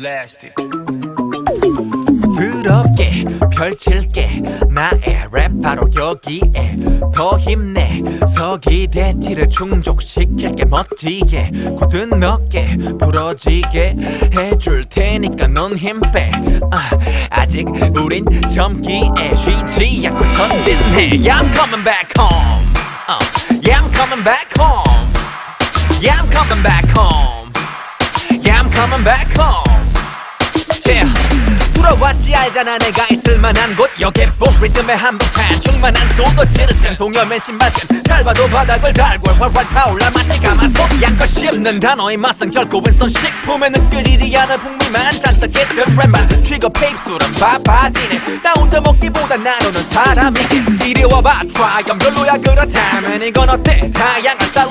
Plastic. 부드럽게 펼칠게 나의 랩 바로 여기에 더 힘내 서기 대치를 충족시킬게 멋지게 굳은 어깨 부러지게 해줄 테니까 넌 힘빼 아, 아직 우린 젊기에 쉬지 않고 전진해 Yeah I'm coming back home uh, Yeah I'm coming back home Yeah I'm coming back home Yeah I'm coming back home yeah. 돌아왔지 알잖아 내가 있을 만한 곳. 여객봉 리듬의 한복판 충만한 소도질 땐 동여맨 신발끈 밟아도 바닥을 달고 활활 타올라 마치 가마솥. 양껏 씹는 단어의 맛은 결코 윈스턴 식품에 느껴지지 않을 풍미만. 잔뜩 했던 랩만. 취거 페입술은 바빠지네. 나 혼자 먹기보다 나누는 사람이게 이리 와봐 트라이언 별로야 그렇다면 이건 어때? 다양한 건강엔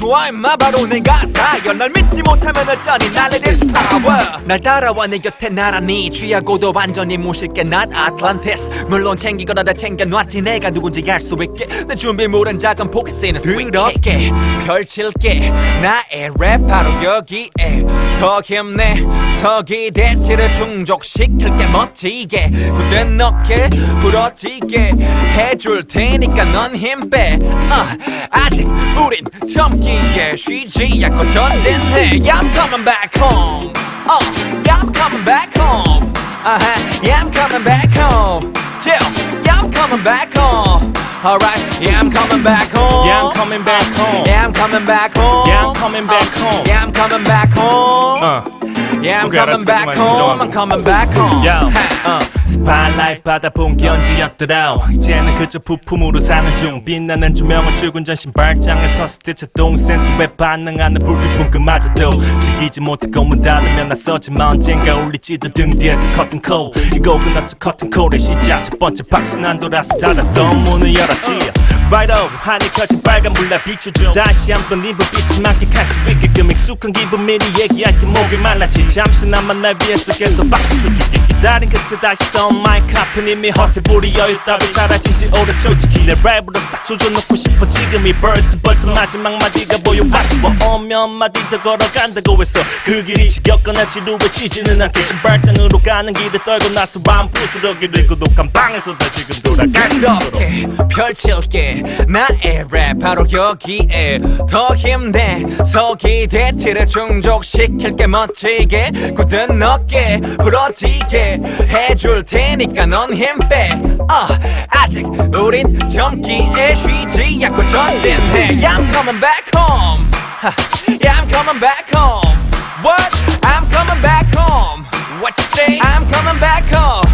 좋아 임마. 바로 내 가 사연 날 믿지 못하면 어쩌니 this power 날 따라와 내 곁에 나란히. 취하고도 완전히 무실게 난 아틀란티스 물론 챙기거나 다 챙겨놨지. 내가 누군지 알 수 있게. 내 준비물은 작은 포켓스는 스윗하게 펼칠게. 나의 랩 바로 여기에. 더 힘내 서기 대치를 충족시킬게. 멋지게. 굳은 어깨 부러지게. 해줄 테니까 넌 힘빼. 어, 아직 우린 젊기 에 쉬지 않고 전진해 Yeah I'm coming back home uh, Yeah I'm coming back home uh-huh. Yeah I'm coming back home Yeah, yeah I'm coming back home Alright, yeah I'm coming back home Yeah, I'm coming back home. Yeah I'm coming back home Yeah, I'm coming back home. Yeah I'm coming back home 어. Yeah I'm 오케이, 알았어. coming back 그만 home 인정하고. I'm coming back home 야, 하. 받아본 게 언제였더라 이제는 그저 부품으로 사는 중. 빛나는 조명은 출근 전 신발장에 때 자동 센서에 반응하는 불빛 그마저도. 지키지 못하고 문 닫으면 낯서지만 언젠가 울릴지도 등 뒤에서 커튼 콜 이 곡은 어째 커튼 콜의 시작. 첫 번째 박수는 안 돌아서 닫았던 문을 열었지 Right up 하늘 켜진 빨간 불날 비춰줘. 다시 한번 네 불빛이 만끽할 수 있게끔 익숙한 기분 미리 얘기할게. 목이 말랐지. 잠시나마 날 위해서 계속 박수 쳐줄게. 기다린 그때 다시 선 마이크 앞에 이미 허세 부리 여유 따위 사라진 지 오래. 솔직히 내 랩으로 싹 조져놓고 싶어. 지금 이 벌스 벌써 마지막 마디가 보여. 아쉬워 오면 마디 더 걸어간다고 했어. 그 길이 지겹거나 지루해지지는 않게 신발장으로 가는 길에 떨고 나서 마음 부스러기를 고독한 방에서 다시금 돌아갈 수 있도록. 이렇게 펼칠게 나의 랩 바로 여기에 더 힘내 서 기 대치를 충족시킬게 멋지게 굳은 어깨 부러지게 해줄 테니까 넌 힘빼 어, 아직 우린 젊기에 쉬지 않고 전진해 I'm coming back home 하, Yeah I'm coming back home What? I'm coming back home What you say? I'm coming back home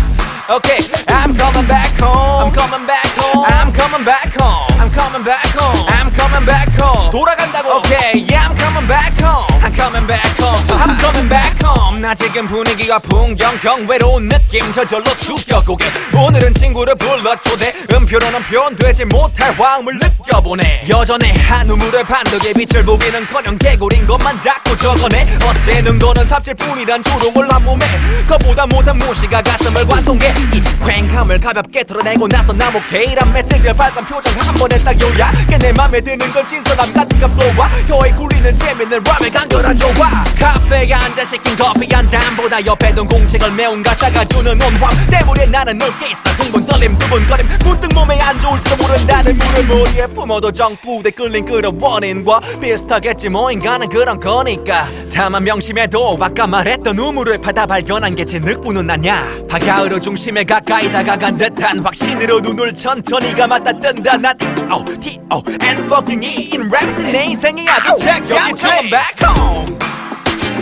Okay, I'm coming back home. I'm coming back home. I'm coming back home. I'm coming back home. I'm coming back home. 돌아간다고. Okay, yeah, I'm coming back home. I'm coming back home. I'm coming back home. 나 지금 분위기가 풍경형 외로운 느낌 저절로 숙여 고개. 오늘은 친구를 불러 초대. 음표로는 표현되지 못할 화음을 느껴보네. 여전해 한 우물의 반덕에 빛을 보기는커녕 개구린 것만 자꾸 적어내. 어째 능도는 삽질뿐이란 조롱을 한 몸에. 그보다 못한 무시가 가슴을 관통해. 이 쾌감을 가볍게 털어내고 나서 나목해이란 메시지를 발간 표정 한 번에 딱 요약해 내 맘에 드는 건 진솔함 같은 그 플로와 혀에 굴리는 재밌는 람의 간결한 조화 카페에 앉아 시킨 커피 한 잔보다 옆에 둔 공책을 메운 가사가 주는 온황 때문에 나는 넓게 있어. 흥분 떨림 두근거림. 문득 몸에 안 좋을지도 모른다는 물을 머리에 품어도 정푸대 끌린 그런 원인과 비슷하겠지 뭐 인간은 그런 거니까. 다만 명심해도 아까 말했던 우물을 파다 발견한 게 제 늑부는 아냐 하가으로 중심에 가까이 다가간 듯한 확신으로 눈을 천천히 감았다 뜬다. 난 T.O. T.O. and fucking E in raps 내 인생이 아주 check coming back home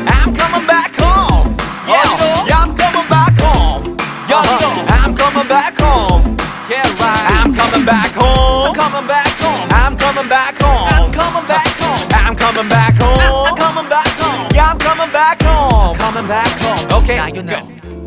I'm coming back home yeah, yeah I'm coming back home uh-huh. I'm coming back home yeah right I'm coming back home I'm coming back home I'm coming back home I'm coming back home I'm coming back home I'm coming back home yeah I'm coming back home coming back home okay now you know